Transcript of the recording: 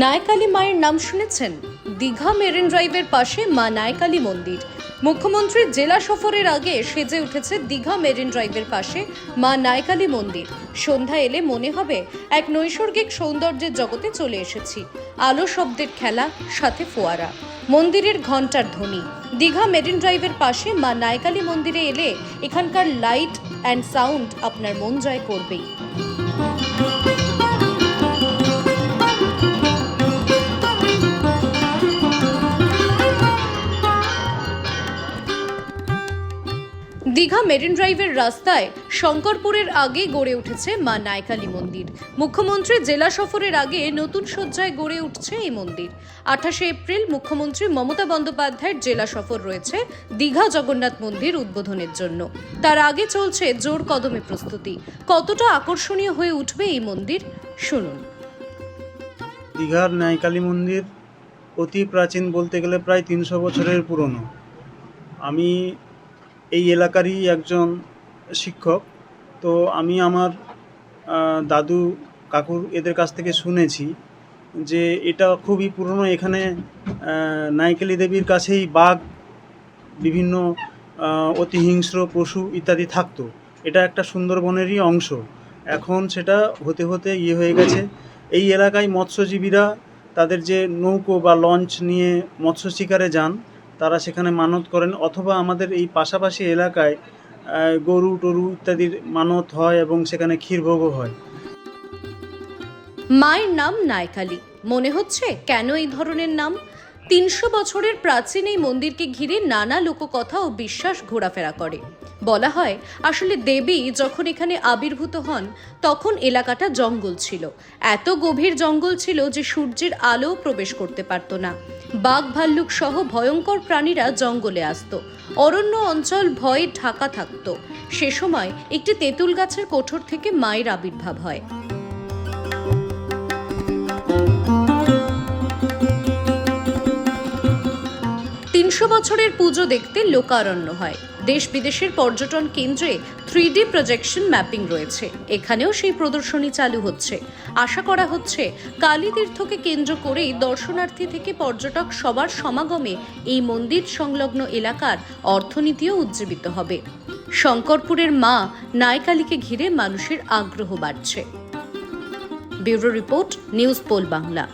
নায়কালী মায়ের নাম শুনেছেন? দীঘা মেরিন ড্রাইভের পাশে মা নায়কালী মন্দির। মুখ্যমন্ত্রীর জেলা সফরের আগে সেজে উঠেছে দীঘা মেরিন ড্রাইভের পাশে মা নায়কালী মন্দির। সন্ধ্যা এলে মনে হবে এক নৈসর্গিক সৌন্দর্যের জগতে চলে এসেছি। আলো শব্দের খেলা, সাথে ফোয়ারা। মন্দিরের ঘণ্টার ধ্বনি। দীঘা মেরিন ড্রাইভের পাশে মা নায়কালী মন্দিরে এলে এখানকার লাইট অ্যান্ড সাউন্ড আপনার মন জয় করবেই। দীঘা মেরিন ড্রাইভের রাস্তায় শঙ্করপুরের আগে গড়ে উঠেছে মা নায়কালী মন্দির। মুখ্যমন্ত্রী জেলা সফরের আগে নতুন সজ্জায় গড়ে উঠছে এই মন্দির। আঠাশে এপ্রিল মুখ্যমন্ত্রী মমতা বন্দ্যোপাধ্যায়ের জেলা সফর রয়েছে দীঘা জগন্নাথ মন্দির উদ্বোধনের জন্য। তার আগে চলছে জোর কদমে প্রস্তুতি। কতটা আকর্ষণীয় হয়ে উঠবে এই মন্দির? শুনুন। দীঘার ন্যায়কালী মন্দির অতি প্রাচীন বলতে গেলে প্রায় তিনশো বছরের পুরনো। আমি এই এলাকারই একজন শিক্ষক। তো আমি আমার দাদু কাকুর এদের কাছ থেকে শুনেছি যে এটা খুবই পুরনো। এখানে নাইকেলি দেবীর কাছেই বাঘ বিভিন্ন আহ, অতি হিংস্র পশু ইত্যাদি থাকতো। এটা একটা সুন্দরবনেরই অংশ। এখন সেটা হতে হতে ইয়ে হয়ে গেছে। এই এলাকায় মৎস্যজীবীরা তাদের যে নৌকো বা লঞ্চ নিয়ে মৎস্য শিকারে যান তারা সেখানে মানত করেন অথবা আমাদের এই পাশাপাশি এলাকায় গরু, টরু ইত্যাদির মানত হয় এবং সেখানে ক্ষীরভোগও হয়। মায়ের নাম নায়কালী। মনে হচ্ছে কেন এই ধরনের নাম? তিনশো বছরের প্রাচীন এই মন্দিরকে ঘিরে নানা লোককথা ও বিশ্বাস ঘোরাফেরা করে। বলা হয়, আসলে দেবী যখন এখানে আবির্ভূত হন, তখন এলাকাটা জঙ্গল ছিল। এত গভীর জঙ্গল ছিল যে সূর্যের আলো প্রবেশ করতে পারত না। বাঘ, ভাল্লুক সহ ভয়ঙ্কর প্রাণীরা জঙ্গলে আসত। অরণ্য অঞ্চল ভয়ে ঢাকা থাকত। সে সময় একটি তেঁতুল গাছের কোঠর থেকে মায়ের আবির্ভাব হয়। তিনশো বছরের পুজো দেখতে লোকারণ্য হয়। দেশ বিদেশের পর্যটন কেন্দ্রে থ্রি প্রজেকশন ম্যাপিং রয়েছে। এখানেও সেই প্রদর্শনী চালু হচ্ছে। আশা করা হচ্ছে কালী তীর্থকে কেন্দ্র করেই দর্শনার্থী থেকে পর্যটক সবার সমাগমে এই মন্দির সংলগ্ন এলাকার অর্থনীতিও উজ্জীবিত হবে। শঙ্করপুরের মা নায়কালীকে ঘিরে মানুষের আগ্রহ বাড়ছে। Bureau report, news poll Bangla.